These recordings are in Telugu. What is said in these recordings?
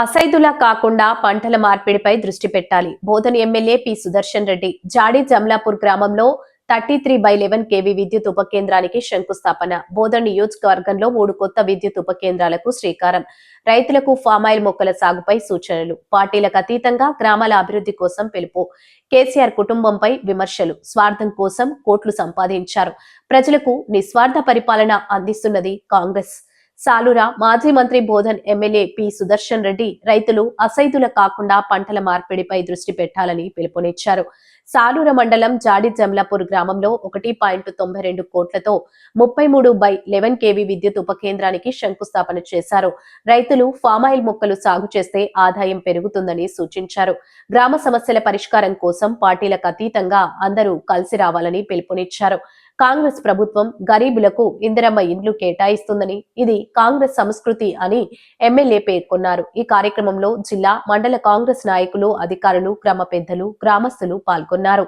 అసైదులా కాకుండా పంటల మార్పిడిపై దృష్టి పెట్టాలి. Bodhan MLA P. Sudarshan Reddy జాడి జమ్లాపూర్ గ్రామంలో thirty three by eleven KV విద్యుత్ ఉపకేంద్రానికి శంకుస్థాపన. బోధన్ నియోజకవర్గంలో మూడు కొత్త విద్యుత్ ఉపకేంద్రాలకు శ్రీకారం. రైతులకు ఫామాయిల్ మొక్కల సాగుపై సూచనలు. పార్టీలకు అతీతంగా గ్రామాల అభివృద్ధి కోసం పిలుపు. కేసీఆర్ కుటుంబంపై విమర్శలు. స్వార్థం కోసం కోట్లు సంపాదించారు. ప్రజలకు నిస్వార్థ పరిపాలన అందిస్తున్నది కాంగ్రెస్. సాలూర మాజీ మంత్రి బోధన్ ఎమ్మెల్యే పి సుదర్శన్ రెడ్డి రైతులు అసైదుల కాకుండా పంటల మార్పిడిపై దృష్టి పెట్టాలని పిలుపునిచ్చారు. సాలూర మండలం జాడి జమ్లాపూర్ గ్రామంలో ఒకటి పాయింట్ తొంభై రెండు కోట్లతో ముప్పై మూడు బై లెవెన్ కేవీ విద్యుత్ ఉపకేంద్రానికి శంకుస్థాపన చేశారు. రైతులు ఫామాయిల్ మొక్కలు సాగు చేస్తే ఆదాయం పెరుగుతుందని సూచించారు. గ్రామ సమస్యల పరిష్కారం కోసం పార్టీలకు అతీతంగా అందరూ కలిసి రావాలని పిలుపునిచ్చారు. కాంగ్రెస్ ప్రభుత్వం గరీబులకు ఇందిరమ్మ ఇండ్లు కేటాయిస్తుందని ఇది కాంగ్రెస్ సంస్కృతి అని ఎమ్మెల్యే పేర్కొన్నారు. ఈ కార్యక్రమంలో జిల్లా మండల కాంగ్రెస్ నాయకులు అధికారులు గ్రామ పెద్దలు గ్రామస్తులు పాల్గొన్నారు.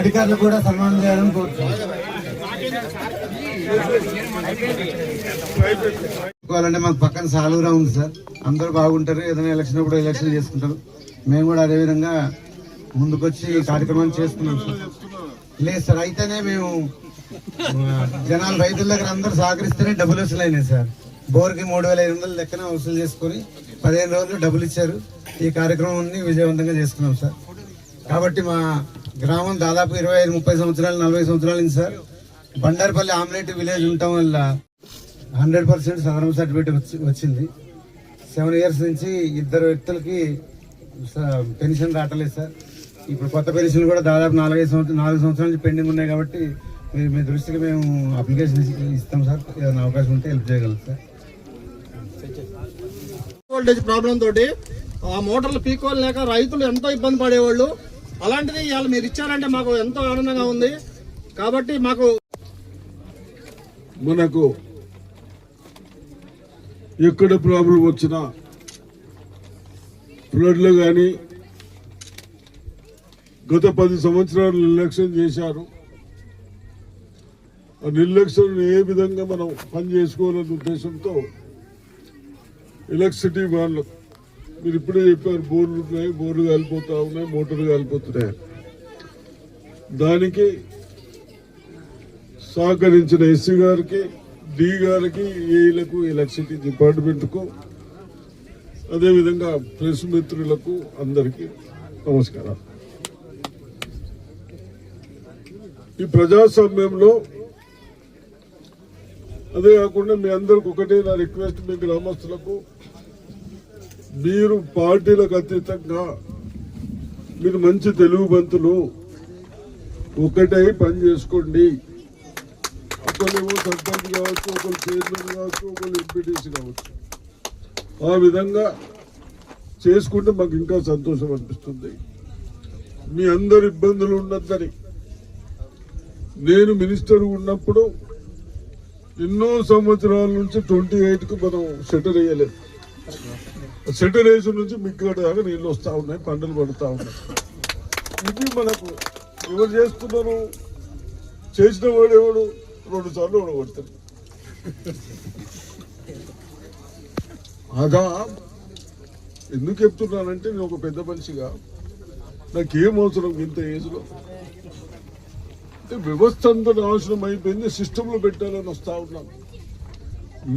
అధికారులు కూడా సన్మానం చేయాలని కోరుతున్నాను చెప్పుకోవాలంటే మాకు పక్కన సాలుగురా ఉంది సార్. అందరూ బాగుంటారు. ఏదైనా ఎలక్షన్ కూడా ఎలక్షన్ చేసుకుంటారు. మేము కూడా అదేవిధంగా ముందుకొచ్చి ఈ కార్యక్రమాన్ని చేసుకున్నాం సార్. లేదు సార్ అయితేనే మేము జనాలు రైతుల దగ్గర అందరూ సహకరిస్తేనే డబ్బులు వసూలు అయినాయి సార్. బోర్కి మూడు వేల ఐదు వందల లెక్కన వసూలు చేసుకొని పదిహేను రోజులు డబ్బులు ఇచ్చారు. ఈ కార్యక్రమాన్ని విజయవంతంగా చేసుకున్నాం సార్. కాబట్టి మా గ్రామం దాదాపు ఇరవై ఐదు ముప్పై సంవత్సరాలు నలభై సంవత్సరాలు సార్. బండారపల్లి ఆమ్లెట్ విలేజ్ ఉండటం వల్ల హండ్రెడ్ పర్సెంట్ సదరం సర్టిఫికేట్ వచ్చి వచ్చింది. సెవెన్ ఇయర్స్ నుంచి ఇద్దరు వ్యక్తులకి స- పెన్షన్ రావట్లేదు సార్. ఇప్పుడు కొత్త పెన్షన్ కూడా దాదాపు నాలుగైదు సంవత్సరం నాలుగు సంవత్సరాల నుంచి పెండింగ్ ఉన్నాయి కాబట్టి మీ మీ దృష్టికి మేము అప్లికేషన్ ఇస్- ఇస్తాం సార్. ఏదైనా అవకాశం ఉంటే హెల్ప్ చేయగలం సార్. వోల్టేజ్ ప్రాబ్లం తోటి ఆ మోటార్లు పీకోలేక రైతులు ఎంతో ఇబ్బంది పడేవాళ్ళు. అలాంటిది ఇవాళ మీరు ఇచ్చారంటే మాకు ఎంతో ఆనందంగా ఉంది. కాబట్టి మాకు మనకు ఎక్కడ ప్రాబ్లం వచ్చినా ఫ్లడ్లు కానీ గత పది సంవత్సరాలు నిర్లక్ష్యం చేశారు. ఆ నిర్లక్ష్యం ఏ విధంగా మనం పని చేసుకోవాలనే ఉద్దేశంతో ఎలక్ట్రిసిటీ వాళ్ళు మీరు ఇప్పుడే చెప్పారు బోర్లు ఉన్నాయి బోర్లు కాలిపోతూ ఉన్నాయి మోటార్లు కాలిపోతున్నాయి. దానికి సహకరించిన ఎస్సీ గారికి డి గారికి ఏలకు ఎలక్ట్రిసిటీ డిపార్ట్మెంట్కు అదేవిధంగా ప్రెస్ మిత్రులకు అందరికీ నమస్కారం. ఈ ప్రజాస్వామ్యంలో అదే కాకుండా మీ అందరికి ఒకటే నా రిక్వెస్ట్ మీ గ్రామస్తులకు. మీరు పార్టీలకు అతీతంగా మీరు మంచి తెలుగు బంతులు ఒకటై పని చేసుకోండి. ఒకళ్ళేమో సర్పంచ్ కావచ్చు ఒకళ్ళు చైర్మన్ కావచ్చు ఒకళ్ళు ఎంపీటీసీ కావచ్చు ఆ విధంగా చేసుకుంటే మాకు ఇంకా సంతోషం అనిపిస్తుంది. మీ అందరు ఇబ్బందులు ఉండద్దని నేను మినిస్టర్ ఉన్నప్పుడు ఎన్నో సంవత్సరాల నుంచి ట్వంటీ ఎయిట్కి మనం షెటర్ వేయలేదు సెటర్ వేసిన నుంచి మిగ్గడ దాకా నీళ్ళు వస్తూ ఉన్నాయి పంటలు పడుతూ ఉన్నాయి. ఇది మనకు ఎవరు చేస్తున్నారు? చేసిన వాడు ఎవడు? రెండు సార్లు ఓడగొడతాడు అదా ఎందుకు చెప్తున్నానంటే నేను ఒక పెద్ద మనిషిగా నాకేం అవసరం ఇంత ఏజ్లో? అంటే వ్యవస్థ అంతా నాశనం అయిపోయింది సిస్టంలో పెట్టాలని వస్తూ ఉన్నాను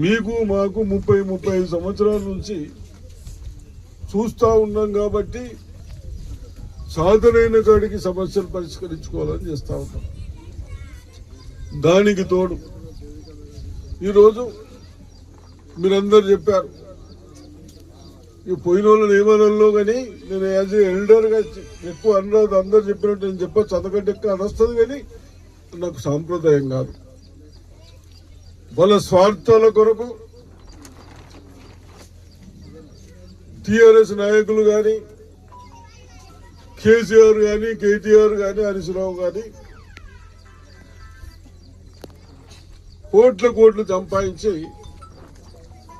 మీకు మాకు ముప్పై ముప్పై ఐదు సంవత్సరాల నుంచి చూస్తూ ఉన్నాం కాబట్టి సాధనైన కాడికి సమస్యలు పరిష్కరించుకోవాలని చేస్తూ ఉన్నాం. దానికి తోడు. ఈరోజు మీరందరు చెప్పారు. ఈ పోయిన వాళ్ళని ఏమనలో కానీ నేను యాజ్ ఎల్డర్గా ఎక్కువ అనరాదు అందరు చెప్పినట్టు నేను చెప్పచ్చు. అంతకంటే ఎక్కువ అనొస్తుంది కానీ నాకు సాంప్రదాయం కాదు. వాళ్ళ స్వార్థాల కొరకు టీఆర్ఎస్ నాయకులు కానీ కేసీఆర్ కానీ కేటీఆర్ కానీ హరీశ్రావు కానీ కోట్ల కోట్లు సంపాదించి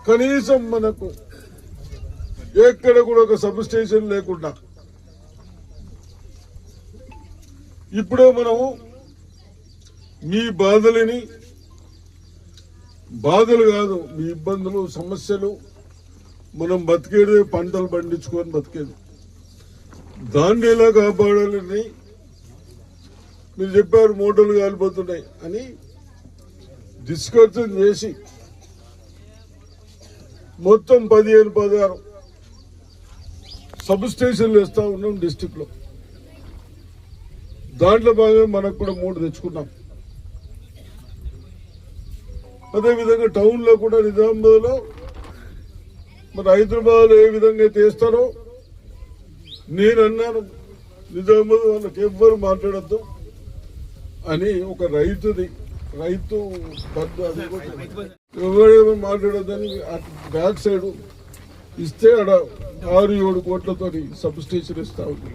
కనీసం మనకు ఎక్కడ కూడా ఒక సబ్ స్టేషన్ లేకుండా ఇప్పుడే మనము మీ బాధలని బాధలు కాదు మీ ఇబ్బందులు సమస్యలు మనం బతికేది పంటలు పండించుకొని బతికేది. దాన్ని ఎలా కాపాడాలని మీరు చెప్పారు మోటార్లు కాలిపోతున్నాయి అని డిస్కషన్ చేసి మొత్తం పదిహేను పదహారు సబ్ స్టేషన్లు ఇస్తా ఉన్నాం డిస్టిక్లో. దాంట్లో భాగంగా మనకు కూడా మూడు తెచ్చుకున్నాం. అదేవిధంగా టౌన్లో కూడా నిజామాబాద్లో మరి హైదరాబాద్లో ఏ విధంగా తీస్తారో నేను అన్నాను నిజామాబాద్ వాళ్ళకి ఎవ్వరు మాట్లాడద్దు అని ఒక రైతుది రైతు బంధు అది ఎవరేమో మాట్లాడదని బ్యాక్ సైడ్ ఇస్తే ఆడ ఆరు ఏడు కోట్లతో సబ్ స్టేషన్ ఇస్తా ఉంది.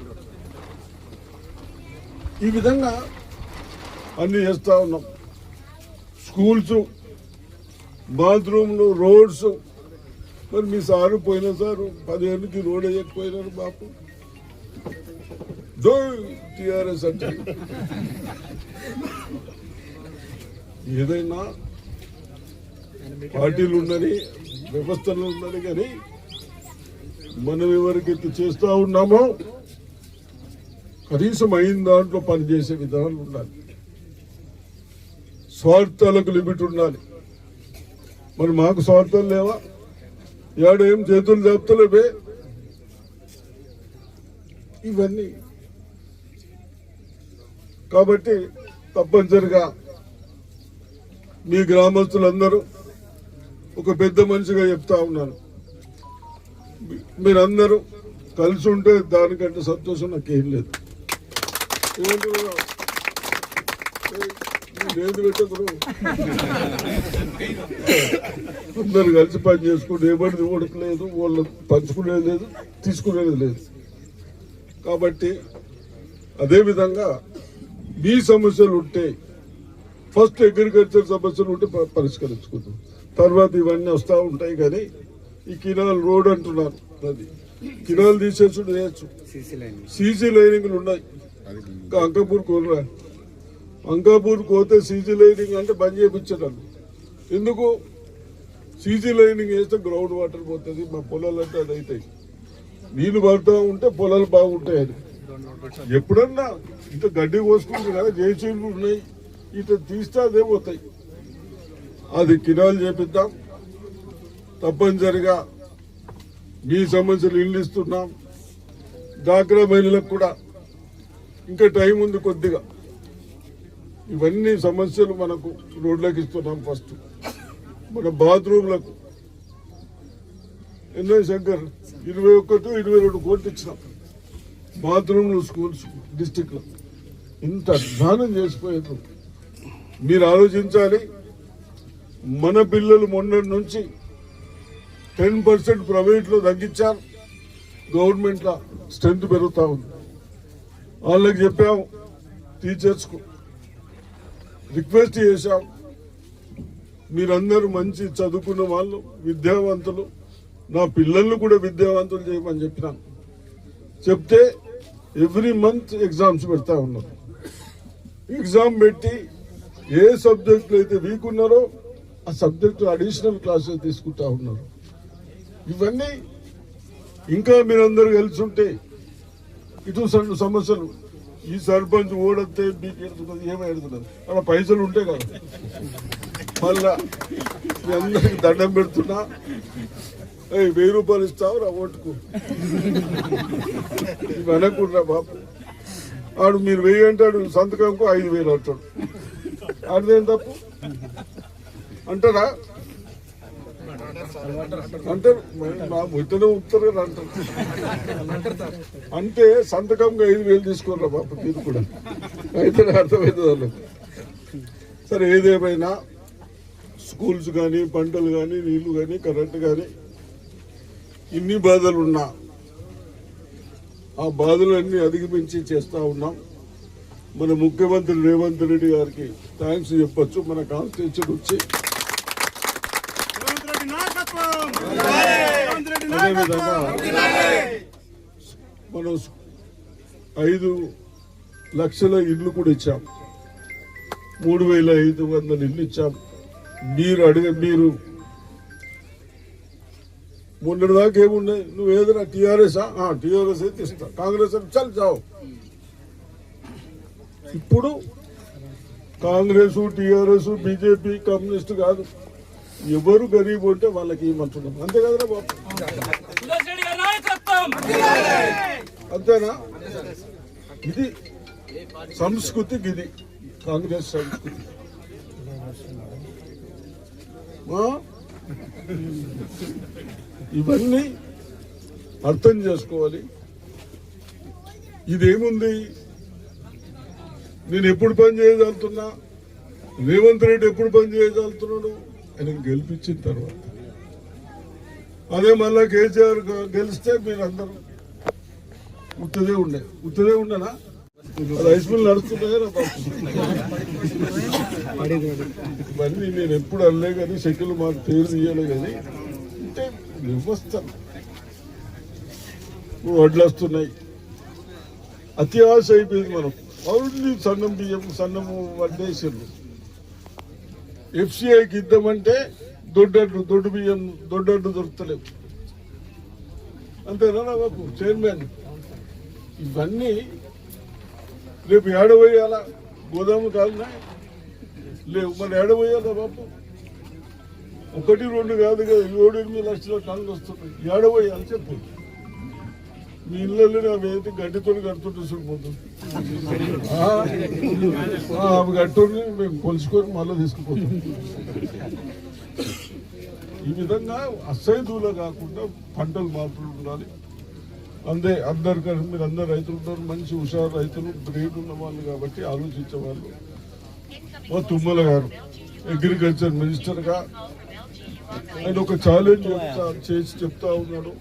ఈ విధంగా అన్ని చేస్తా ఉన్నాం. స్కూల్స్ బాత్రూమ్లు రోడ్స్. మరి మీ సారు పోయిన సారు పదిహేనుకి రోడ్ వేయకపోయినారు బాపు. టిఆర్ఎస్ అంటే. ఏదైనా పార్టీలు ఉండని వ్యవస్థలు ఉండని కానీ మనం ఎవరికైతే చేస్తూ ఉన్నామో కనీసం అయిన దాంట్లో పనిచేసే విధానాలు ఉండాలి. స్వార్థాలకు లిమిట్ ఉండాలి. మరి మాకు స్వార్థాలు లేవా? ఏడేం చేతులు చెప్తలేవే ఇవన్నీ. కాబట్టి తప్పనిసరిగా మీ గ్రామస్తులందరూ ఒక పెద్ద మనిషిగా చెప్తా ఉన్నాను. మీరందరూ కలిసి ఉంటే దానికంటే సంతోషం నాకేం లేదు. లేదు అందరు కలిసి పని చేసుకుంటే ఏబడిది ఓడట్లేదు వాళ్ళు పంచుకునేది లేదు తీసుకునేది లేదు. కాబట్టి అదేవిధంగా మీ సమస్యలు ఉంటే ఫస్ట్ అగ్రికల్చర్ సమస్యలు ఉంటే పరిష్కరించుకుందాం తర్వాత ఇవన్నీ వస్తూ ఉంటాయి కానీ ఈ కినాల్ రోడ్ అంటున్నారు అది. కినాల్ తీసేసుడు చేయొచ్చు సీసీ లైనింగ్లు ఉన్నాయి. ఇంకా అంకాపూర్ కోరా అంకాపూర్ పోతే సీసీ లైనింగ్ అంటే బంద్ చేయించడం ఎందుకు? సీసీ లైనింగ్ వేస్తే గ్రౌండ్ వాటర్ పోతుంది మా పొలాలు అంటే అది అవుతాయి నీళ్ళు పడుతూ ఉంటే పొలాలు బాగుంటాయి అది ఎప్పుడన్నా ఇంత గడ్డి కోసుకుంటారు కదా జేసీలు ఉన్నాయి. ఇటు తీస్తే అదే పోతాయి అది కిరాలు చేపిద్దాం. తప్పనిసరిగా మీ సమస్యలు ఇల్లు ఇస్తున్నాం. డాక్రా మహిళలకు కూడా ఇంకా టైం ఉంది కొద్దిగా. ఇవన్నీ సమస్యలు మనకు రోడ్లకు ఇస్తున్నాం ఫస్ట్. మన బాత్రూమ్లకు ఎన్నో శంకర్ ఇరవై ఒకటి ఇరవై రెండు కోట్లు ఇచ్చినాం. బాత్రూమ్లు స్కూల్స్ డిస్టిక్లో. ఇంత అధ్వానం చేసిపోయారు మీరు ఆలోచించాలి మన పిల్లలు మొన్నటి నుంచి టెన్ పర్సెంట్ ప్రైవేట్లో తగ్గించారు. గవర్నమెంట్లో స్ట్రెంత్ పెరుగుతూ ఉంది. వాళ్ళకి చెప్పాము టీచర్స్కు రిక్వెస్ట్ చేశాం. మీరందరూ మంచి చదువుకున్న వాళ్ళు విద్యావంతులు నా పిల్లల్ని కూడా విద్యావంతులు చేయమని చెప్పినాను. చెప్తే ఎవ్రీ మంత్ ఎగ్జామ్స్ పెడతా ఉన్నారు. ఎగ్జామ్ పెట్టి ఏ సబ్జెక్టులు అయితే వీక్ ఉన్నారో ఆ సబ్జెక్టు అడిషనల్ క్లాసెస్ తీసుకుంటా ఉన్నారు. ఇవన్నీ ఇంకా మీరందరూ కలిసి ఉంటే ఇటు స- సమస్యలు. ఈ సర్పంచ్ ఓడతే మీకు ఎడుతున్నది ఏమో ఎడుతున్నది అలా పైసలు ఉంటే కదా. మళ్ళా మీ అందరికి దండం పెడుతున్నా. వెయ్యి రూపాయలు ఇస్తావు రా ఓటుకు. ఇవి అనకుండా బాబు. ఆడు మీరు వెయ్యి అంటాడు సంతకంకు ఐదు వేలు అంటాడు. ఆడిదేం తప్పు? అంటారా? అంటారు మా ముద్దనే ఉంటారు కదా అంటారు. అంటే సంతకంగా ఐదు వేలు తీసుకోరా బాబు మీరు కూడా. అయితే అర్థమవుతుంది వాళ్ళకి సరే ఏదేమైనా స్కూల్స్ కానీ పంటలు కానీ నీళ్ళు కానీ కరెంటు కానీ ఇన్ని బాధలు ఉన్నా ఆ బాధలన్నీ అధిగమించి చేస్తూ ఉన్నాం. మన ముఖ్యమంత్రి రేవంత్ రెడ్డి గారికి థ్యాంక్స్ చెప్పొచ్చు. మన కాన్స్టిట్యూషన్ వచ్చి అదేవిధంగా మనం ఐదు లక్షల ఇల్లు కూడా ఇచ్చాం. మూడు వేల ఐదు వందల ఇల్లు ఇచ్చాం. మీరు అడిగ మీరు మొన్నటి దాకా ఏమున్నాయి? నువ్వు ఏదైనా టీఆర్ఎస్ టీఆర్ఎస్ అయితే ఇస్తా. కాంగ్రెస్ అంటే చల్ చావు. ఇప్పుడు కాంగ్రెస్ టీఆర్ఎస్ బీజేపీ కమ్యూనిస్ట్ కాదు. ఎవరు గరీబ్ ఉంటే వాళ్ళకి ఇవ్వమంటున్నాం అంతే కదరా బాబు? అంతేనా? ఇది సంస్కృతి ఇది కాంగ్రెస్ సంస్కృతి. ఇవన్నీ అర్థం చేసుకోవాలి. ఇదేముంది? నేను ఎప్పుడు పని చేయగలుగుతున్నా? రేవంత్ రెడ్డి ఎప్పుడు పని చేయగలుగుతున్నాడు? ఆయన గెలిపించిన తర్వాత. అదే మళ్ళా కేసీఆర్ గెలిస్తే మీరందరూ ఉత్తదే ఉండే. ఉత్తదే ఉండనా? రైస్ మిల్ నడుస్తున్నాయా నా ఇవన్నీ నేను ఎప్పుడు అనలే కానీ షెక్యులు మాకు పేరు తీయలే కానీ అంటే వ్యవస్థ. వడ్లు వస్తున్నాయి అతి అయిపోయింది మనం. ఓన్లీ సన్నం బియ్యం సన్నము వడ్డేసారు ఎఫ్సిఐకి ఇద్దామంటే దొడ్డడ్డు దొడ్డు బియ్యం దొడ్డడ్డు దొరుకుతలేవు. అంతేనా బాబు? చైర్మన్. ఇవన్నీ రేపు ఏడబోయాలా గోదాము కాదునా లేవు. మరి ఏడబోయాలా బాబు? ఒకటి రెండు కాదు కదా. ఏడు ఎనిమిది లక్షల టన్నులు వస్తున్నాయి. ఏడబోయాలి చెప్పు. మీ ఇళ్ళలో అవి అయితే గడ్డితో కడుతుంటే చూడిపోతుంది అవి కట్టుని మేము కొలుచుకొని మళ్ళీ తీసుకుపోతాం. ఈ విధంగా అసైదులో కాకుండా పంటలు మార్పులు ఉండాలి. అందే అందరు కలిసి మీరు అందరు రైతులు ఉన్నారు మంచి హుషారు రైతులు బ్రెయిన్ ఉన్న వాళ్ళు కాబట్టి ఆలోచించే వాళ్ళు మా తుమ్మల గారు అగ్రికల్చర్ మినిస్టర్గా ఆయన ఒక ఛాలెంజ్ చేసి చెప్తా ఉన్నాడు.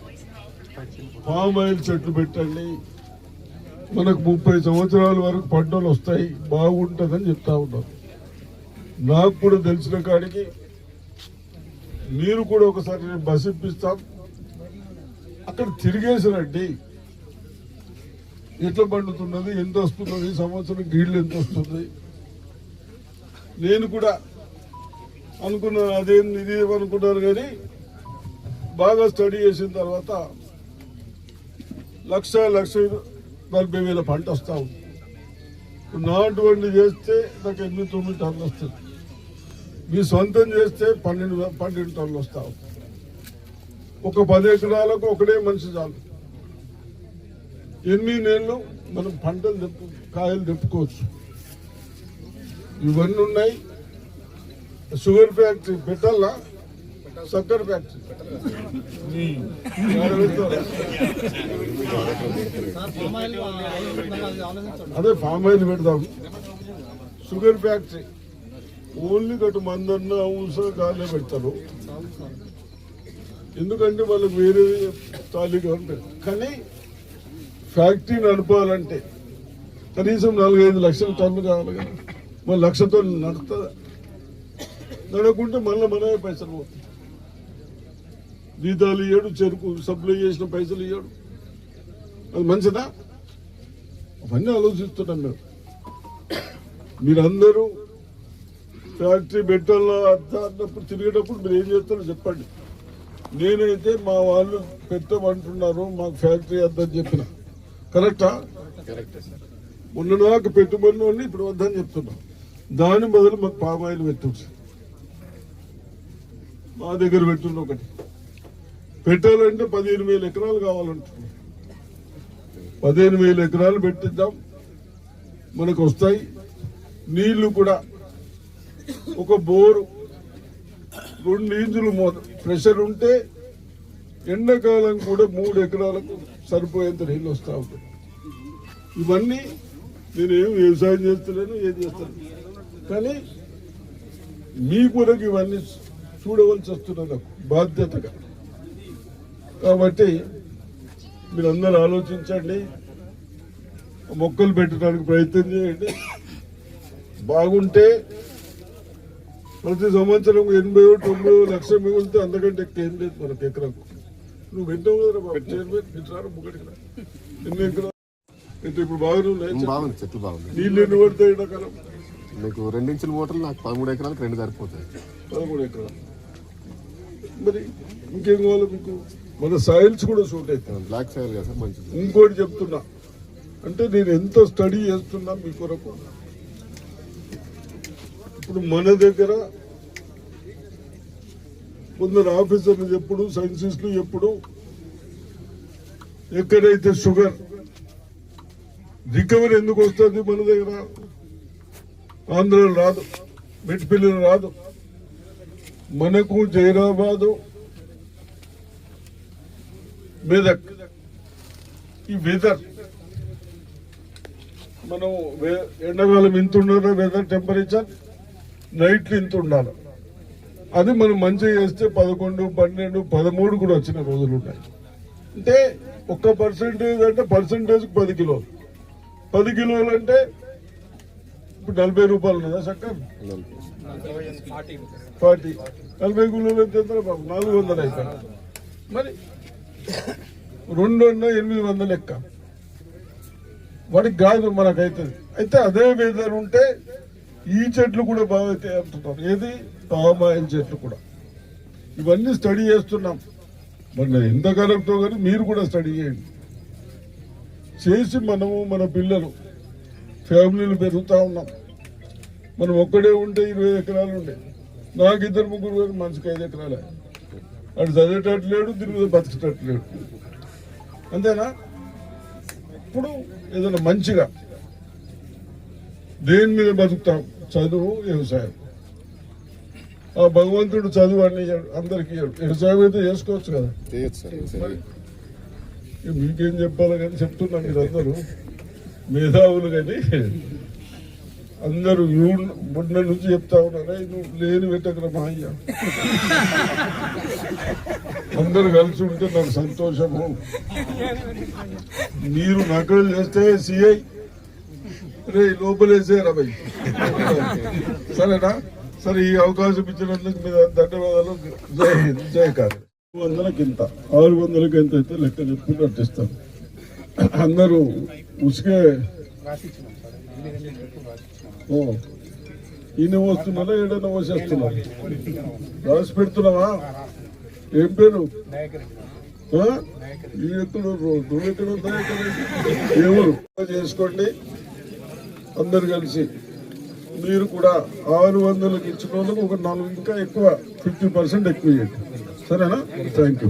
పామ్ ఆయిల్ చెట్లు పెట్టండి మనకు ముప్పై సంవత్సరాల వరకు పంటలు వస్తాయి బాగుంటుందని చెప్తా ఉన్నారు నాకు కూడా తెలిసిన కాడికి మీరు కూడా ఒకసారి నేను బస్ ఇప్పిస్తాం. అక్కడ తిరిగేసారండి ఎట్లా పండుతున్నది ఎంత వస్తున్నది సంవత్సరం గీళ్ళు ఎంత వస్తుంది? నేను కూడా అనుకున్నాను అదేం ఇది అనుకున్నాను కానీ బాగా స్టడీ చేసిన తర్వాత లక్ష లక్ష నలభై వేల పంట వస్తా ఉంది. నాటు వండి చేస్తే నాకు ఎనిమిది తొమ్మిది టన్నులు వస్తుంది మీ సొంతం చేస్తే పన్నెండు పన్నెండు టన్నులు వస్తావు ఉంది. ఒక పది ఎకరాలకు ఒకటే మనిషి చాలు. ఎనిమిది నెలలు మనం పంటలు తెప్పు కాయలు తెప్పుకోవచ్చు. ఇవన్నీ ఉన్నాయి. షుగర్ ఫ్యాక్టరీ పెట్టాలా? చక్కెర ఫ్యాక్టరీ? అదే ఫామ్ ఆయిల్ పెడదాం. Sugar factory. ఓన్లీ గటు మందన్న ఊస గాలే పెడతారు. ఎందుకంటే వాళ్ళకి వేరే ఖాళీగా ఉంటాయి. కానీ ఫ్యాక్టరీ నడపాలంటే కనీసం నాలుగైదు లక్షల టన్ను కావాలి కదా. మరి లక్షతో నడుస్తుందా నడకుంటే మళ్ళీ మనమే పైసలు పోతాయి. జీతాలు ఇయ్యడు చెరుకు సప్లై చేసిన పైసలు ఇయ్యడు. అది మంచిదా? అవన్నీ ఆలోచిస్తున్నాం మేము. మీరందరూ ఫ్యాక్టరీ పెట్టాలా అర్థ అన్నప్పుడు తిరిగేటప్పుడు మీరు ఏం చేస్తారో చెప్పండి. నేనైతే మా వాళ్ళు పెట్టమంటున్నారు మాకు ఫ్యాక్టరీ వద్దని చెప్పిన. కరెక్టా? ఉన్నదాకా పెట్టుబడి వాళ్ళు ఇప్పుడు వద్దని చెప్తున్నాం. దాని బదులు మాకు పామాయిల్ పెట్టచ్చు మా దగ్గర పెట్టుండే ఒకటి. పెట్టాలంటే పదిహేను వేల ఎకరాలు కావాలంటుంది పదిహేను వేల ఎకరాలు పెట్టిద్దాం. మనకు వస్తాయి. నీళ్ళు కూడా ఒక బోరు రెండు ఇంజులు ప్రెషర్ ఉంటే ఎండాకాలం కూడా మూడు ఎకరాలకు సరిపోయేంత నీళ్ళు వస్తూ ఉంటాయి. ఇవన్నీ నేనేం వ్యవసాయం చేస్తలేను ఏం చేస్తాను. కానీ మీ కొరకు ఇవన్నీ చూడవలసి వస్తున్నది బాధ్యతగా. కాబట్టి మీరందరూ ఆలోచించండి మొక్కలు పెట్టడానికి ప్రయత్నం చేయండి. బాగుంటే ప్రతి సంవత్సరం ఎనభై తొంభై లక్ష మిగిలితే అంతకంటే ఎక్కువ ఏం లేదు మనకు ఎకరాకు. నువ్వు వింటావు కదా బాబు చైర్మన్ ముగ్గడికి. ఎన్ని ఎకరాలు? అయితే ఇప్పుడు బాగానే ఉన్నాయి బాగుంది చెట్లు బాగుంది. నీళ్ళు ఎన్ని పడతాయి ఎండాకాలం మీకు రెండించుల మోటార్లు నాకు పదమూడు ఎకరాలకు రెండు సరిపోతాయి. పదమూడు ఎకరాలు. మరి ఇంకేం కావాలి మీకు? మన సాయిల్స్ కూడా సూట్ అవుతాయి బ్లాక్ సార్ మంచిది. ఇంకోటి చెప్తున్నా. అంటే నేను ఎంత స్టడీ చేస్తున్నా మీ కొరకు? ఇప్పుడు మన దగ్గర కొందరు ఆఫీసర్లు ఎప్పుడు సైన్సిస్టులు ఎప్పుడు ఎక్కడైతే షుగర్ రికవరీ ఎందుకు వస్తుంది మన దగ్గర? ఆంధ్రలో రాదు. మెట్టిపల్లిలో రాదు. మనకు జైరాబాదు మెదక్ ఈ వెదర్. మనం ఎండాకాలం ఇంత ఉండాలి వెదర్ టెంపరేచర్ నైట్లు ఇంత ఉండాలి. అది మనం మంచిగా చేస్తే పదకొండు పన్నెండు పదమూడు కూడా వచ్చిన రోజులు ఉన్నాయి అంటే ఒక్క పర్సెంటేజ్ అంటే పర్సెంటేజ్ పది కిలోలు. పది కిలోలు అంటే ఇప్పుడు నలభై రూపాయలు ఉన్నదా చక్కర ఫార్టీ. నలభై కిలోలు ఎంత ఎంత బాబు? నాలుగు వందలు అయిపోయింది మరి రెండు వందల ఎనిమిది వందల లెక్క. వాడికి కాదు మనకైతుంది. అయితే అదే వెదర్ ఉంటే ఈ చెట్లు కూడా బాగా అవుతాయి అంటున్నారు ఏది? పామాయిల్ చెట్లు కూడా. ఇవన్నీ స్టడీ చేస్తున్నాం. మరి ఎంత కరెక్టో కానీ మీరు కూడా స్టడీ చేయండి. చేసి మనము మన పిల్లలు ఫ్యామిలీలు పెరుగుతూ ఉన్నాం. మనం ఒక్కడే ఉంటే ఇరవై ఎకరాలు ఉండే. నాకు ఇద్దరు ముగ్గురు మనిషికి ఐదు ఎకరాలే. వాడు చదివేటట్టు లేడు దీని మీద బతికేటట్టు లేడు అంతేనా? ఇప్పుడు ఏదైనా మంచిగా దేని మీద బతుకుతాం? చదువు వ్యవసాయం. ఆ భగవంతుడు చదువు అన్ని ఇయ్యడు, అందరికి. వ్యవసాయం అయితే చేసుకోవచ్చు కదా? మీకేం చెప్పాలి కానీ చెప్తున్నా మీరందరూ. మేధావులు కానీ అందరూ యూ- మొన్న నుంచి చెప్తా ఉన్నారా నువ్వు లేని పెట్టకరా మా అయ్య. అందరు కలిసి ఉంటే నాకు సంతోషము. మీరు నకలు చేస్తే సిఐ రే లోపలేసేరా భయ్ సరేనా? సరే ఈ అవకాశం ఇచ్చినందుకు మీద ధన్యవాదాలు. జయ హింద్ జై కాదు వందలకి ఇంత ఆరు వందలకి ఎంత అయితే లెక్క చెప్పుకుంటూ అట్టిస్తాం అందరూ ఉసికే ఈయన వస్తున్నారా ఏడైనా వచ్చేస్తున్నారు రాసి పెడుతున్నావా? ఏం పేరు? ఎవరు? చేసుకోండి. అందరు కలిసి. మీరు కూడా ఆరు వందలకు ఇచ్చిన వాళ్ళకి ఒక నాలుగు ఇంకా ఎక్కువ ఫిఫ్టీ పర్సెంట్ ఎక్కువ ఇవ్వండి సరేనా? Thank you.